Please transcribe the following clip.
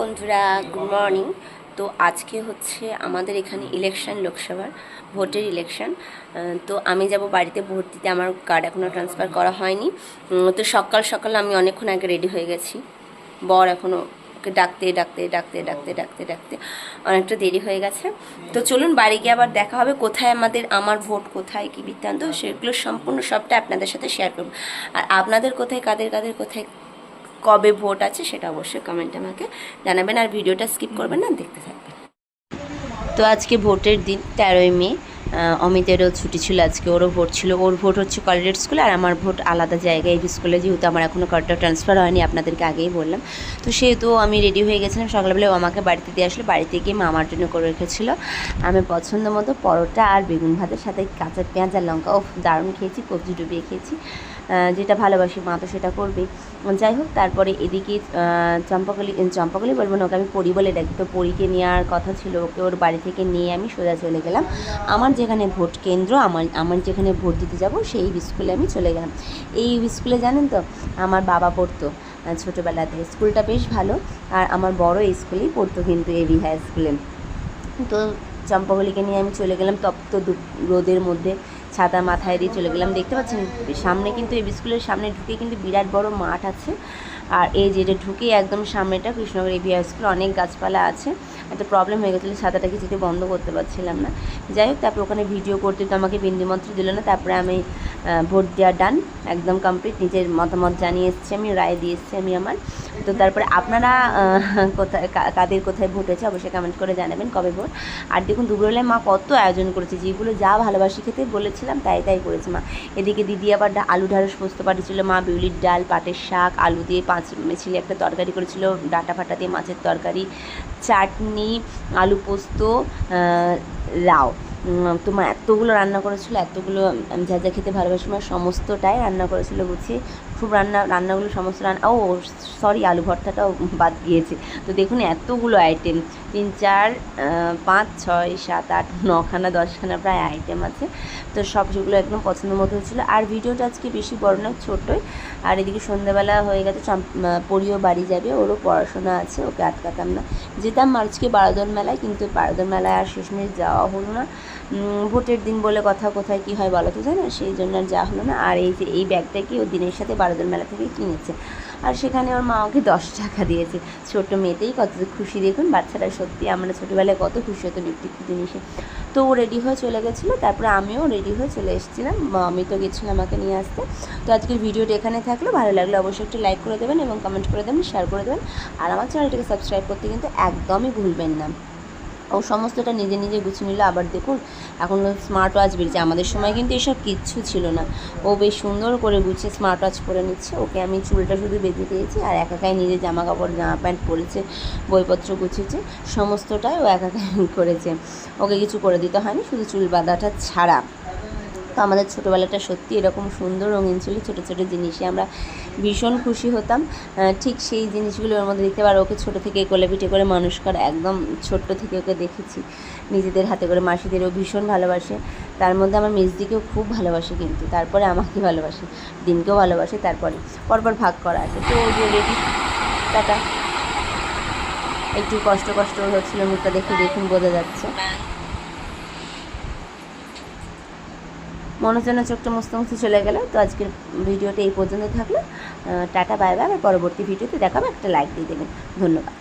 বন্ধুরা good morning তো আজকে হচ্ছে আমাদের এখানে ইলেকশন লোকসভার ভোটের ইলেকশন তো আমি যাব বাড়িতে ভোট দিতে আমার কার্ড এখনও ট্রান্সফার করা হয়নি। তো সকাল সকাল আমি অনেকক্ষণ আগে রেডি হয়ে গেছি। বর এখনও ওকে ডাকতে ডাকতে ডাকতে ডাকতে ডাকতে ডাকতে অনেকটা দেরি হয়ে গেছে। তো চলুন, বাড়ি গিয়ে আবার দেখা হবে। কোথায় আমাদের, আমার ভোট কোথায়, কী বৃত্তান্ত, সেগুলো সম্পূর্ণ সবটা আপনাদের সাথে শেয়ার করব। আর আপনাদের কোথায়, কাদের কাদের কোথায় কবে ভোট আছে সেটা অবশ্যই কমেন্টে আমাকে জানাবেন আর ভিডিওটা স্কিপ করবেন না, দেখতে থাকবেন। তো আজকে ভোটের দিন, তেরোই মে অমিতেরও ছুটি ছিল, আজকে ওরও ভোট ছিল। ওর ভোট হচ্ছে কলেজের স্কুলে আর আমার ভোট আলাদা জায়গায়, এই স্কুলে যেহেতু আমার এখনও কার্ডটা ট্রান্সফার হয়নি, আপনাদেরকে আগেই বললাম। তো সেহেতু আমি রেডি হয়ে গেছিলাম সকালবেলা ও আমাকে বাড়িতে দিয়ে আসলে, বাড়িতে গিয়ে মা আমার জন্য করে রেখেছিল। আমি পছন্দ মতো পরোটা আর বেগুন ভাতের সাথে কাঁচা পেঁয়াজ আর লঙ্কা ও দারুণ খেয়েছি, কবজি ডুবিয়ে খেয়েছি। যেটা ভালোবাসি মা তো সেটা করবেই। যাই হোক তারপরে এদিকে চম্পাকলি চম্পাকলি বলব না ওকে আমি পরি বলে ডাকি। তো পরীকে নেওয়ার কথা ছিল ওকে ওর বাড়ি থেকে নিয়ে আমি সোজা চলে গেলাম। আমার যেখানে ভোট কেন্দ্র আমার আমার যেখানে ভোট দিতে যাব সেই স্কুলে আমি চলে গেলাম। এই স্কুলে জানেন তো আমার বাবা পড়তো আহ, ছোটোবেলাতে স্কুলটা বেশ ভালো আর আমার বড় স্কুলেই পড়তো কিন্তু এবি হাই স্কুলে। তো চম্পাবলিকে নিয়ে আমি চলে গেলাম তপ্ত রোদের মধ্যে। ছাতা মাথায় দিয়ে চলে গেলাম। দেখতে পাচ্ছেন, সামনে কিন্তু এই স্কুলের সামনে ঢুকে কিন্তু বিরাট বড় মাঠ আছে। আর এই যেটা ঢুকে একদম সামনেটা কৃষ্ণনগর এবি হাই স্কুল অনেক গাছপালা আছে। একটা প্রবলেম হয়ে গেছিল, ছাতাটাকে যেতে বন্ধ করতে পারছিলাম না। যাই হোক, তারপর ওখানে ভিডিও করতে তো আমাকে বিন্দুমাত্র দিল না। তারপরে আমি ভোট দেওয়া ডান একদম কমপ্লিট নিজের মতামত জানিয়ে এসেছি আমি, রায় দিয়ে এসেছি আমি আমার। তো তারপরে আপনারা কোথায় কাদের কোথায় ভোট হয়েছে অবশ্যই কমেন্ট করে জানাবেন কবে ভোট। আর দেখুন দুপুরবেলায় মা কত আয়োজন করেছে। যেগুলো যা ভালোবাসি খেতে বলেছিলাম, তাই তাই করেছে মা। এদিকে দিদি আবার আলু ঢাড়স পোস্ত পাঠিয়েছিল মা, বিউলির ডাল, পাটের শাক, আলু দিয়ে পাঁচ ছেলে একটা তরকারি করেছিল, ডাটা ফাটা দিয়ে মাছের তরকারি, চাটনি, আলু পোস্ত লাউ। উম, তো মা এতগুলো রান্না করেছিল এতগুলো আমি যা যা খেতে ভালোবাসি মা সমস্তটাই রান্না করেছিল গুছিয়ে খুব রান্না রান্নাগুলো সমস্ত রান্না ও সরি আলু ভর্তাটাও বাদ গিয়েছে। তো দেখুন এতগুলো আইটেম তিন চার পাঁচ ছয় সাত আট নখানা দশখানা প্রায় আইটেম আছে। তো সব সেগুলো একদম পছন্দ মতো হচ্ছিল আর ভিডিওটা আজকে বেশি বড় নয় ছোটোই। আর এদিকে সন্ধ্যাবেলা হয়ে গেছে পরিও বাড়ি যাবে ওরও পড়াশোনা আছে ওকে আটকাতাম না। যেতাম আজকে বারোদল মেলায় কিন্তু বারোদল মেলায় আর শেষমেশ যাওয়া হলো না। ভোটের দিন বলে কথা কোথায়, কী হয় বলা তো যায় না সেই জন্য আর যাওয়া হলো না। আর এই যে, এই ব্যাগটা কি ও দিনের সাথে বারোদল মেলা থেকে কিনেছে। আর সেখানে ওর মা ওকে দশ টাকা দিয়েছে। ছোটো মেয়েতেই কত খুশি। দেখুন, বাচ্চারা সত্যি আমরা ছোটোবেলায় কত খুশি হতো বিক্রি জিনিসে। তো ও রেডি হয়ে চলে গেছিল। তারপরে আমিও রেডি হয়ে চলে এসেছিলাম। আমি তো গেছিলাম আমাকে নিয়ে আসতে। তো আজকের ভিডিওটা এখানে থাকল। ভালো লাগলে অবশ্যই একটু লাইক করে দেবেন এবং কমেন্ট করে দেবেন শেয়ার করে দেবেন। আর আমার চ্যানেলটাকে সাবস্ক্রাইব করতে কিন্তু একদমই ভুলবেন না। ও সমস্তটা নিজে নিজে গুছিয়ে নিল, আবার দেখুন, এখন স্মার্ট ওয়াচ বেরিয়েছে। আমাদের সময় কিন্তু এসব কিচ্ছু ছিল না। ও বেশ সুন্দর করে গুছিয়ে স্মার্ট ওয়াচ করে নিচ্ছে। ওকে আমি চুলটা শুধু বেঁধে দিয়েছি আর একাকাই নিজের জামা কাপড় জামা প্যান্ট পরেছে, বইপত্র গুছিয়েছে, সমস্তটাই ও একাকাই করেছে। ওকে কিছু করে দিতে হয়নি, শুধু চুল বাঁধাটা ছাড়া। তো আমাদের ছোটোবেলাটা সত্যি এরকম সুন্দর রঙিন ছিল, ছোটো ছোটো জিনিসে আমরা ভীষণ খুশি হতাম। ঠিক সেই জিনিসগুলো ওর মধ্যে দেখতে পারো, ওকে ছোটো থেকে কোলে পিঠে করে মানুষ করা, একদম ছোট্ট থেকে ওকে দেখেছি। নিজেদের হাতে করে, মাসিদেরও ভীষণ ভালোবাসে। তার মধ্যে আমার মেজদিকেও খুব ভালোবাসে কিন্তু, তারপরে আমাকে ভালোবাসে, দিনকেও ভালোবাসে, তারপরে পরপর ভাগ করা আছে। তো যে রেডি, টাটা। একটু কষ্ট কষ্ট হচ্ছিল, মুখটা দেখে দেখুন, বোঝা যাচ্ছে। মনে না চোখটা মুছতে চলে গেল। তো আজকের ভিডিওটা এই পর্যন্ত থাকল। Tata, bye bye. পরবর্তী ভিডিওতে দেখাবো। একটা লাইক দিয়ে দেবেন। ধন্যবাদ।